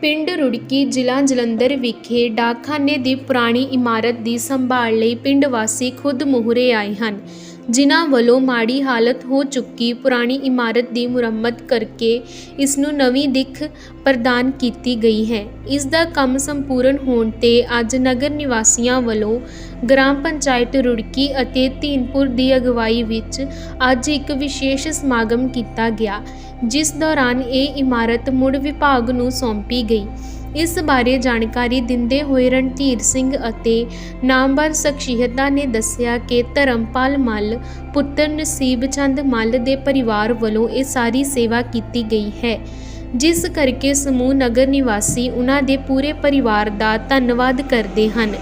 ਪਿੰਡ ਰੁੜਕੀ ਜ਼ਿਲ੍ਹਾ ਜਲੰਧਰ ਵਿਖੇ ਡਾਕਖਾਨੇ ਦੀ ਪੁਰਾਣੀ ਇਮਾਰਤ ਦੀ ਸੰਭਾਲ ਲਈ ਪਿੰਡ ਵਾਸੀ ਖੁਦ ਮੂਹਰੇ ਆਏ ਹਨ। ਜਿਨ੍ਹਾਂ ਵੱਲੋਂ ਮਾੜੀ ਹਾਲਤ ਹੋ ਚੁੱਕੀ ਪੁਰਾਣੀ ਇਮਾਰਤ ਦੀ ਮੁਰੰਮਤ ਕਰਕੇ ਇਸ ਨੂੰ ਨਵੀਂ ਦਿੱਖ ਪ੍ਰਦਾਨ ਕੀਤੀ ਗਈ ਹੈ। ਇਸ ਦਾ ਕੰਮ ਸੰਪੂਰਨ ਹੋਣ ਤੇ ਅੱਜ ਨਗਰ ਨਿਵਾਸੀਆਂ ਵੱਲੋਂ ਗ੍ਰਾਮ ਪੰਚਾਇਤ ਰੁੜਕੀ ਅਤੇ ਧੀਨਪੁਰ ਦੀ ਅਗਵਾਈ ਵਿੱਚ ਅੱਜ ਇੱਕ ਵਿਸ਼ੇਸ਼ ਸਮਾਗਮ ਕੀਤਾ ਗਿਆ, ਜਿਸ ਦੌਰਾਨ ਇਹ ਇਮਾਰਤ ਮੁੜ ਵਿਭਾਗ ਨੂੰ ਸੌਂਪੀ ਗਈ। ਇਸ ਬਾਰੇ ਜਾਣਕਾਰੀ ਦਿੰਦੇ ਹੋਏ ਰਣਧੀਰ ਸਿੰਘ ਅਤੇ ਨਾਮਵਰ ਸ਼ਖਸੀਅਤਾਂ ਨੇ ਦੱਸਿਆ ਕਿ ਧਰਮਪਾਲ ਮੱਲ, ਪੁੱਤਰ ਨਸੀਬ ਚੰਦ ਮੱਲ ਦੇ ਪਰਿਵਾਰ ਵੱਲੋਂ ਇਹ ਸਾਰੀ ਸੇਵਾ ਕੀਤੀ ਗਈ ਹੈ। ਜਿਸ ਕਰਕੇ ਸਮੂਹ ਨਗਰ ਨਿਵਾਸੀ ਉਹਨਾਂ ਦੇ ਪੂਰੇ ਪਰਿਵਾਰ ਦਾ ਧੰਨਵਾਦ ਕਰਦੇ ਹਨ।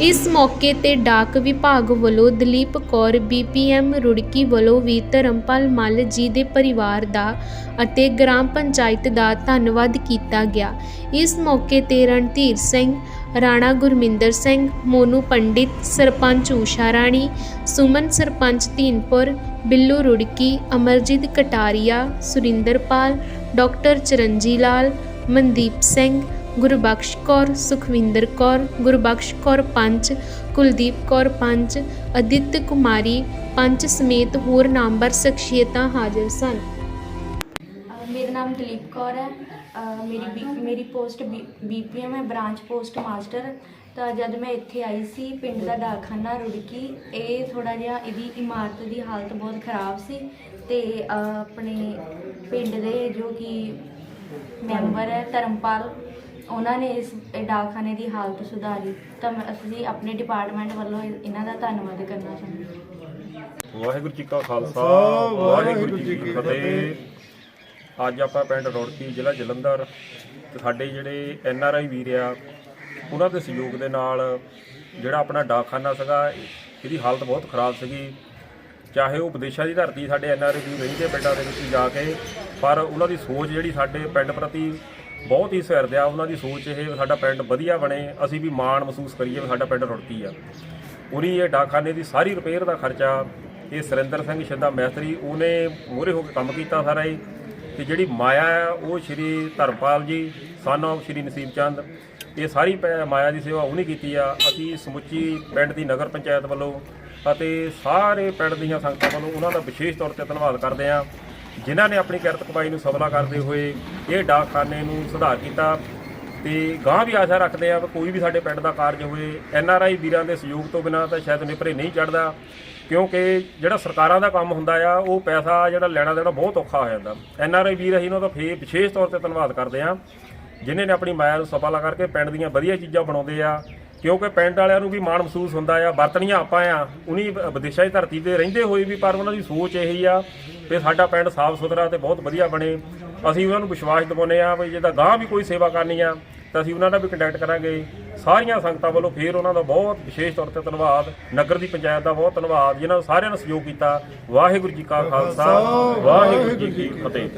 ਇਸ ਮੌਕੇ ਤੇ ਡਾਕ ਵਿਭਾਗ ਵੱਲੋਂ ਦਲੀਪ ਕੌਰ ਬੀਪੀਐਮ ਰੁੜਕੀ ਵੱਲੋਂ ਵੀ ਧਰਮਪਾਲ ਮੱਲ ਜੀ ਦੇ ਪਰਿਵਾਰ ਦਾ ਅਤੇ ਗ੍ਰਾਮ ਪੰਚਾਇਤ ਦਾ ਧੰਨਵਾਦ ਕੀਤਾ ਗਿਆ। ਇਸ ਮੌਕੇ ਤੇ ਰਣਧੀਰ ਸਿੰਘ, ਰਾਣਾ ਗੁਰਮਿੰਦਰ ਸਿੰਘ, ਮੋਨੂ ਪੰਡਿਤ, ਸਰਪੰਚ ਊਸ਼ਾ ਰਾਣੀ, ਸੁਮਨ ਸਰਪੰਚ ਧੀਨਪੁਰ, ਬਿੱਲੂ ਰੁੜਕੀ, ਅਮਰਜੀਤ ਕਟਾਰੀਆ, ਸੁਰਿੰਦਰਪਾਲ, ਡਾਕਟਰ ਚਰਨਜੀ ਲਾਲ, ਮਨਦੀਪ ਸਿੰਘ ਗੁਰਬਖਸ਼ ਕੌਰ, ਸੁਖਵਿੰਦਰ ਕੌਰ ਗੁਰਬਖਸ਼ ਕੌਰ ਪੰਚ ਕੁਲਦੀਪ ਕੌਰ ਪੰਚ ਅਦਿੱਤ ਕੁਮਾਰੀ ਪੰਚ ਸਮੇਤ ਹੋਰ ਨਾਮਵਰ ਸ਼ਖਸੀਅਤਾਂ ਹਾਜ਼ਰ ਸਨ। ਮੇਰਾ ਨਾਮ ਦਲੀਪ ਕੌਰ ਹੈ। ਮੇਰੀ ਬੀ- ਮੇਰੀ ਪੋਸਟ ਬੀਪੀਐਮ ਹੈ। Branch post master. ਤਾਂ ਜਦ ਮੈਂ ਇੱਥੇ ਆਈ ਸੀ, ਪਿੰਡ ਦਾ ਡਾਕਖਾਨਾ ਰੁੜਕੀ, ਇਹ ਥੋੜਾ ਜਿਹਾ ਇਹਦੀ ਇਮਾਰਤ ਦੀ ਹਾਲਤ ਬਹੁਤ ਖਰਾਬ ਸੀ ਤੇ ਆਪਣੇ ਪਿੰਡ ਦੇ ਜੋ ਕਿ ਮੈਂਬਰ ਹੈ ਧਰਮਪਾਲ ਉਹਨਾਂ ਨੇ ਇਸ ਡਾਕਖਾਨੇ ਦੀ ਹਾਲਤ ਸੁਧਾਰੀ ਤਾਂ ਮੈਂ- ਅਸੀਂ ਆਪਣੇ ਡਿਪਾਰਟਮੈਂਟ ਵੱਲੋਂ ਇਹ- ਇਹਨਾਂ ਦਾ ਧੰਨਵਾਦ ਕਰਨਾ ਚਾਹੁੰਦੇ ਹਾਂ। ਵਾਹਿਗੁਰੂ ਜੀ ਕਾ ਖਾਲਸਾ ਵਾਹਿਗੁਰੂ ਜੀ ਕੀ ਫਤਿਹ। ਅੱਜ ਆਪਾਂ ਪਿੰਡ ਰੋੜਕੀ ਜ਼ਿਲ੍ਹਾ ਜਲੰਧਰ ਤੇ ਸਾਡੇ ਜਿਹੜੇ ਐਨ ਆਰ ਆਈ ਵੀਰ ਆ ਉਹਨਾਂ ਦੇ ਸਹਿਯੋਗ ਦੇ ਨਾਲ ਜਿਹੜਾ ਆਪਣਾ ਡਾਕਖਾਨਾ ਸੀਗਾ ਇਹਦੀ ਹਾਲਤ ਬਹੁਤ ਖਰਾਬ ਸੀਗੀ। ਚਾਹੇ ਉਹ ਵਿਦੇਸ਼ਾਂ ਦੀ ਧਰਤੀ ਸਾਡੇ ਐਨ ਆਰ ਆਈ ਵੀਰ ਰਹਿੰਦੇ ਪਿੰਡਾਂ ਦੇ ਵਿੱਚ ਜਾ ਕੇ ਪਰ ਉਹਨਾਂ ਦੀ ਸੋਚ ਜਿਹੜੀ ਸਾਡੇ ਪਿੰਡ ਪ੍ਰਤੀ ਬਹੁਤ ਹੀ ਸਿਰਦ ਉਹਨਾਂ ਦੀ ਸੋਚ ਇਹ ਸਾਡਾ ਪਿੰਡ ਵਧੀਆ ਬਣੇ, ਅਸੀਂ ਵੀ ਮਾਣ ਮਹਿਸੂਸ ਕਰੀਏ ਵੀ ਸਾਡਾ ਪਿੰਡ ਰੁੜਕੀ ਆ। ਉਨੀ ਇਹ ਡਾਕਖਾਨੇ ਦੀ ਸਾਰੀ ਰਿਪੇਅਰ ਦਾ ਖਰਚਾ, ਇਹ ਸੁਰਿੰਦਰ ਸਿੰਘ ਸ਼ਿੰਦਾ ਮੈਸਤਰੀ, ਉਹਨੇ ਮੂਹਰੇ ਹੋ ਕੇ ਕੰਮ ਕੀਤਾ ਸਾਰਾ ਹੀ ਤੇ ਜਿਹੜੀ ਮਾਇਆ ਆ, ਉਹ ਸ਼੍ਰੀ ਧਰਮਪਾਲ ਜੀ ਸਨ of ਸ਼੍ਰੀ ਨਸੀਬ ਚੰਦ, ਇਹ ਸਾਰੀ ਪੈ- ਮਾਇਆ ਦੀ ਸੇਵਾ ਉਹਨੇ ਕੀਤੀ ਆ। ਅਸੀਂ ਸਮੁੱਚੀ ਪਿੰਡ ਦੀ ਨਗਰ ਪੰਚਾਇਤ ਵੱਲੋਂ ਅਤੇ ਸਾਰੇ ਪਿੰਡ ਦੀਆਂ ਸੰਗਤਾਂ ਵੱਲੋਂ ਉਹਨਾਂ ਦਾ ਵਿਸ਼ੇਸ਼ ਤੌਰ ਤੇ ਧੰਨਵਾਦ ਕਰਦੇ ਆ। ਜਿਨ੍ਹਾਂ ਨੇ ਆਪਣੀ ਕਿਰਤ ਕਮਾਈ ਨੂੰ ਸਫਲਾ ਕਰਦੇ ਹੋਏ ਇਹ ਡਾਕਖਾਨੇ ਨੂੰ ਸੁਧਾਰ ਕੀਤਾ ਤੇ ਗਾਂ ਵੀ ਆਸ਼ਾ ਰੱਖਦੇ ਆ ਕਿ ਕੋਈ ਵੀ ਸਾਡੇ ਪਿੰਡ ਦਾ ਕਾਰਜ ਹੋਵੇ, ਐਨ ਆਰ ਆਈ ਵੀਰਾਂ ਦੇ ਸਹਿਯੋਗ ਤੋਂ ਬਿਨਾਂ ਤਾਂ ਸ਼ਾਇਦ ਨਿਪਰੇ ਨਹੀਂ ਚੜਦਾ ਕਿਉਂਕਿ ਜਿਹੜਾ ਸਰਕਾਰਾਂ ਦਾ ਕੰਮ ਹੁੰਦਾ ਆ, ਉਹ ਪੈਸਾ ਜਿਹੜਾ ਲੈਣਾ ਦੇਣਾ ਬਹੁਤ ਔਖਾ ਹੋ ਜਾਂਦਾ। ਐਨ ਆਰ ਆਈ ਵੀਰ ਅਸੀਂ ਉਹਨਾਂ ਦਾ ਫੇਰ ਵਿਸ਼ੇਸ਼ ਤੌਰ ਤੇ ਧੰਨਵਾਦ ਕਰਦੇ ਆ, ਜਿਨ੍ਹਾਂ ਨੇ ਆਪਣੀ ਮਾਇਆ ਨੂੰ ਸਫਲਾ ਕਰਕੇ ਪਿੰਡ ਦੀਆਂ ਵਧੀਆ ਚੀਜ਼ਾਂ ਬਣਾਉਂਦੇ ਆ ਕਿਉਂਕਿ ਪਿੰਡ ਵਾਲਿਆਂ ਨੂੰ ਵੀ ਮਾਣ ਮਹਿਸੂਸ ਹੁੰਦਾ ਆ, ਵਰਤਣੀਆਂ ਆਪਾਂ ਆ। ਉਨੀ ਵਿਦੇਸ਼ਾਂ ਦੀ ਧਰਤੀ ਤੇ ਰਹਿੰਦੇ ਹੋਏ ਵੀ ਪਰ ਉਹਨਾਂ ਦੀ ਸੋਚ ਇਹੀ ਆ ਕਿ ਸਾਡਾ ਪਿੰਡ ਸਾਫ਼ ਸੁਥਰਾ ਤੇ ਬਹੁਤ ਵਧੀਆ ਬਣੇ। ਅਸੀਂ ਉਹਨਾਂ ਨੂੰ ਵਿਸ਼ਵਾਸ ਦਿਵਾਉਂਦੇ ਆ ਵੀ ਜਿਹਦਾ ਗਾਂ ਵੀ ਕੋਈ ਸੇਵਾ ਕਰਨੀ ਆ, ਤਾਂ ਅਸੀਂ ਉਹਨਾਂ ਦਾ ਵੀ ਕੰਟੈਕਟ ਕਰਾਂਗੇ। ਸਾਰੀਆਂ ਸੰਗਤਾਂ ਵੱਲੋਂ ਫੇਰ ਉਹਨਾਂ ਦਾ ਬਹੁਤ ਵਿਸ਼ੇਸ਼ ਤੌਰ ਤੇ ਧੰਨਵਾਦ। ਨਗਰ ਦੀ ਪੰਚਾਇਤ ਦਾ ਬਹੁਤ ਧੰਨਵਾਦ, ਜਿਨ੍ਹਾਂ ਨੇ ਸਾਰਿਆਂ ਨੇ ਸਹਿਯੋਗ ਕੀਤਾ। ਵਾਹਿਗੁਰੂ ਜੀ ਕਾ ਖਾਲਸਾ, ਵਾਹਿਗੁਰੂ ਜੀ ਕੀ ਫਤਿਹ।